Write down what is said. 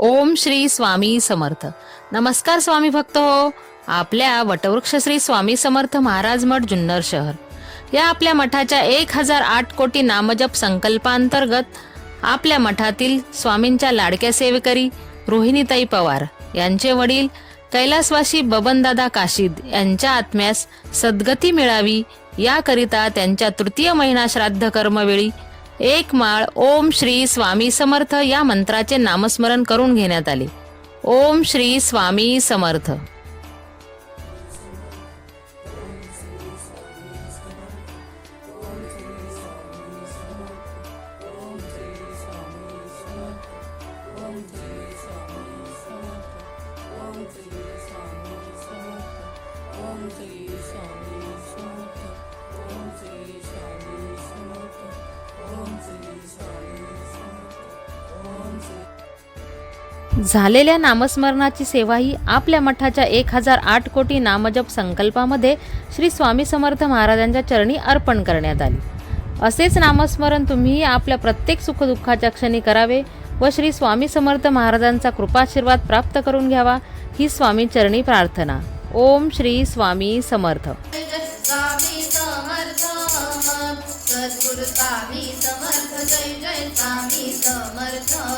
ओम श्री स्वामी समर्थ. नमस्कार स्वामी भक्त हो. आपल्या वटवृक्ष श्री स्वामी समर्थ महाराज मठ जुन्नर शहर. या आपल्या मठाच्या एक हजार आठ कोटी नामजप संकल्पांतर्गत आपल्या मठातील स्वामींच्या लाडक्या सेवेकरी रोहिणीताई पवार यांचे वडील कैलासवासी बबनदादा काशीद यांच्या आत्म्यास सद्गती मिळावी याकरिता त्यांच्या तृतीय महिना श्राद्ध कर्मवेळी एक माळ ओम श्री स्वामी समर्थ या मंत्राचे नामस्मरण करून घेण्यात आले. ओम श्री स्वामी समर्थ. झालेल्या नामस्मरणाची सेवा ही आपल्या मठाच्या एक हजार आठ कोटी नामजप संकल्पामध्ये श्री स्वामी समर्थ महाराजांच्या चरणी अर्पण करण्यात आली. असेच नामस्मरण तुम्हीही आपल्या प्रत्येक सुखदुःखाच्या क्षणी करावे व श्री स्वामी समर्थ महाराजांचा कृपाशीर्वाद प्राप्त करून घ्यावा ही स्वामी चरणी प्रार्थना. ओम श्री स्वामी समर्थ स्वामी समर्थ. जय जय स्वामी समर्थ.